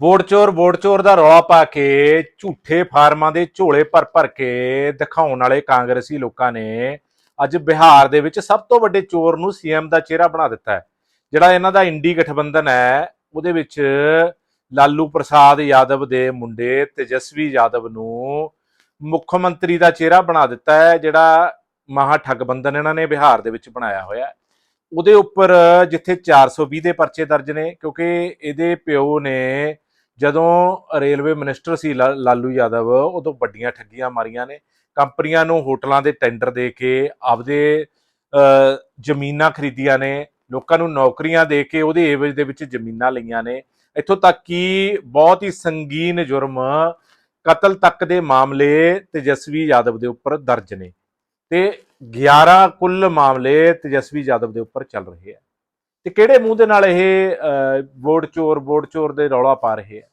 Vote ਚੋਰ vote ਚੋਰ ਦਾ ਰੌਲਾ ਪਾ ਕੇ ਝੂਠੇ ਫਾਰਮਾਂ ਦੇ ਝੋਲੇ ਭਰ ਭਰ ਕੇ ਦਿਖਾਉਣ ਵਾਲੇ ਕਾਂਗਰਸੀ ਲੋਕਾਂ ਨੇ ਅੱਜ ਬਿਹਾਰ ਦੇ ਵਿੱਚ ਸਭ ਤੋਂ ਵੱਡੇ ਚੋਰ ਨੂੰ ਸੀਐਮ ਦਾ ਚਿਹਰਾ ਬਣਾ ਦਿੱਤਾ ਹੈ। ਜਿਹੜਾ ਇਹਨਾਂ ਦਾ ਇੰਡੀ ਗਠਬੰਧਨ ਹੈ, ਉਹਦੇ ਵਿੱਚ ਲਾਲੂ ਪ੍ਰਸਾਦ ਯਾਦਵ ਦੇ ਮੁੰਡੇ ਤੇਜਸਵੀ ਯਾਦਵ ਨੂੰ ਮੁੱਖ ਮੰਤਰੀ ਦਾ ਚਿਹਰਾ ਬਣਾ ਦਿੱਤਾ ਹੈ, ਜਿਹੜਾ ਮਹਾ ਠੱਗਬੰਧਨ ਇਹਨਾਂ ਨੇ ਬਿਹਾਰ ਦੇ ਵਿੱਚ ਬਣਾਇਆ ਹੋਇਆ ਹੈ। ਉਹਦੇ ਉੱਪਰ ਜਿੱਥੇ 420 ਦੇ ਪਰਚੇ ਦਰਜ ਨੇ, ਕਿਉਂਕਿ ਇਹਦੇ ਪਿਓ ਨੇ ਜਦੋਂ ਰੇਲਵੇ ਮਿਨਿਸਟਰ ਸੀ ਲਾ- ਲਾਲੂ ਯਾਦਵ, ਉਦੋਂ ਵੱਡੀਆਂ ਠੱਗੀਆਂ ਮਾਰੀਆਂ ਨੇ। ਕੰਪਨੀਆਂ ਨੂੰ ਹੋਟਲਾਂ ਦੇ ਟੈਂਡਰ ਦੇ ਕੇ ਆਪਦੇ ਜ਼ਮੀਨਾਂ ਖਰੀਦੀਆਂ ਨੇ। ਲੋਕਾਂ ਨੂੰ ਨੌਕਰੀਆਂ ਦੇ ਕੇ ਉਹਦੇ ਏਵਜ ਦੇ ਵਿੱਚ ਜ਼ਮੀਨਾਂ ਲਈਆਂ ਨੇ। ਇੱਥੋਂ ਤੱਕ ਕਿ ਬਹੁਤ ਹੀ ਸੰਗੀਨ ਜੁਰਮ ਕਤਲ ਤੱਕ ਦੇ ਮਾਮਲੇ ਤੇਜਸਵੀ ਯਾਦਵ ਦੇ ਉੱਪਰ ਦਰਜ ਨੇ। ਤੇ 11 ਕੁੱਲ ਮਾਮਲੇ ਤੇਜਸਵੀ ਯਾਦਵ ਦੇ ਉੱਪਰ ਚੱਲ ਰਹੇ ਆ। ਤੇ ਕਿਹੜੇ ਮੂੰਹ ਦੇ ਨਾਲ ਇਹ ਅਹ, ਵੋਟ ਚੋਰ ਵੋਟ ਚੋਰ ਦੇ ਰੌਲਾ ਪਾ ਰਹੇ ਆ?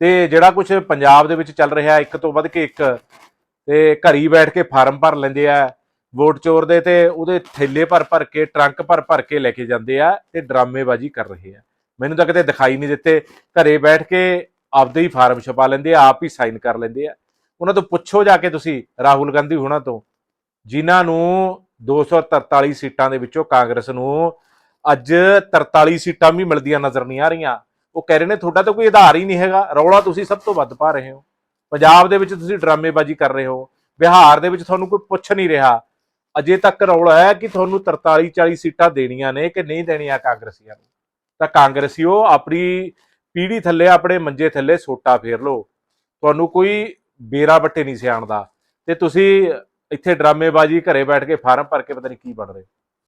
ਤੇ ਜਿਹੜਾ ਕੁਝ ਪੰਜਾਬ ਦੇ ਵਿੱਚ ਚੱਲ ਰਿਹਾ ਇੱਕ ਤੋਂ ਵੱਧ ਕੇ ਇੱਕ ਤੇ ਘਰੀ ਬੈਠ ਕੇ ਫਾਰਮ ਭਰ ਲੈਂਦੇ ਆ ਵੋਟ ਚੋਰ ਦੇ ਤੇ ਉਹਦੇ ਥੈਲੇ ਭਰ ਭਰ ਕੇ ਟਰੰਕ ਭਰ ਭਰ ਕੇ ਲੈ ਕੇ ਜਾਂਦੇ ਆ ਤੇ ਡਰਾਮੇਬਾਜ਼ੀ ਕਰ ਰਹੇ ਆ। ਮੈਨੂੰ ਤਾਂ ਕਿਤੇ ਦਿਖਾਈ ਨਹੀਂ ਦਿੱਤੇ ਘਰੇ ਬੈਠ ਕੇ ਆਪਦੇ ਹੀ ਫਾਰਮ ਛਪਾ ਲੈਂਦੇ ਆ ਆਪ ਹੀ ਸਾਈਨ ਕਰ ਲੈਂਦੇ ਆ। ਉਹਨਾਂ ਤੋਂ ਪੁੱਛੋ ਜਾ ਕੇ ਤੁਸੀਂ ਰਾਹੁਲ ਗਾਂਧੀ ਹੁਣਾਂ ਤੋਂ ਜਿਨ੍ਹਾਂ ਨੂੰ 243 ਸੀਟਾਂ ਦੇ ਵਿੱਚੋਂ ਕਾਂਗਰਸ ਨੂੰ ਅੱਜ 43 ਸੀਟਾਂ ਵੀ ਮਿਲਦੀਆਂ ਨਜ਼ਰ ਨਹੀਂ ਆ ਰਹੀਆਂ। ਉਹ ਕਹਿ ਰਹੇ ਨੇ, ਤੁਹਾਡਾ ਤਾਂ ਕੋਈ ਆਧਾਰ ਹੀ ਨਹੀਂ ਹੈਗਾ। ਰੌਲਾ ਤੁਸੀਂ ਸਭ ਤੋਂ ਵੱਧ ਪਾ ਰਹੇ ਹੋ। ਪੰਜਾਬ ਦੇ ਵਿੱਚ ਤੁਸੀਂ ਡਰਾਮੇਬਾਜ਼ੀ ਕਰ ਰਹੇ ਹੋ। ਬਿਹਾਰ ਦੇ ਵਿੱਚ ਤੁਹਾਨੂੰ ਕੋਈ ਪੁੱਛ ਨਹੀਂ ਰਿਹਾ। ਅਜੇ ਤੱਕ ਰੌਲਾ ਹੈ ਕਿ ਤੁਹਾਨੂੰ 43 40 ਸੀਟਾਂ ਦੇਣੀਆਂ ਨੇ ਕਿ ਨਹੀਂ ਦੇਣੀਆਂ ਕਾਂਗਰਸੀਆਂ ਨੂੰ। ਤਾਂ ਕਾਂਗਰਸੀਓ ਆਪਣੀ ਪੀੜੀ ਥੱਲੇ, ਆਪਣੇ ਮੰਜੇ ਥੱਲੇ ਸੋਟਾ ਫੇਰ ਲਓ। ਤੁਹਾਨੂੰ ਕੋਈ ਬੇਰਾ ਬੱਟੇ ਨਹੀਂ ਸਿਆਣਦਾ। ਤੇ ਤੁਸੀਂ ਇੱਥੇ ਡਰਾਮੇਬਾਜ਼ੀ ਘਰੇ ਬੈਠ ਕੇ ਫਾਰਮ ਭਰ ਕੇ ਪਤਾ ਨਹੀਂ ਕੀ ਬਣ ਰਹੇ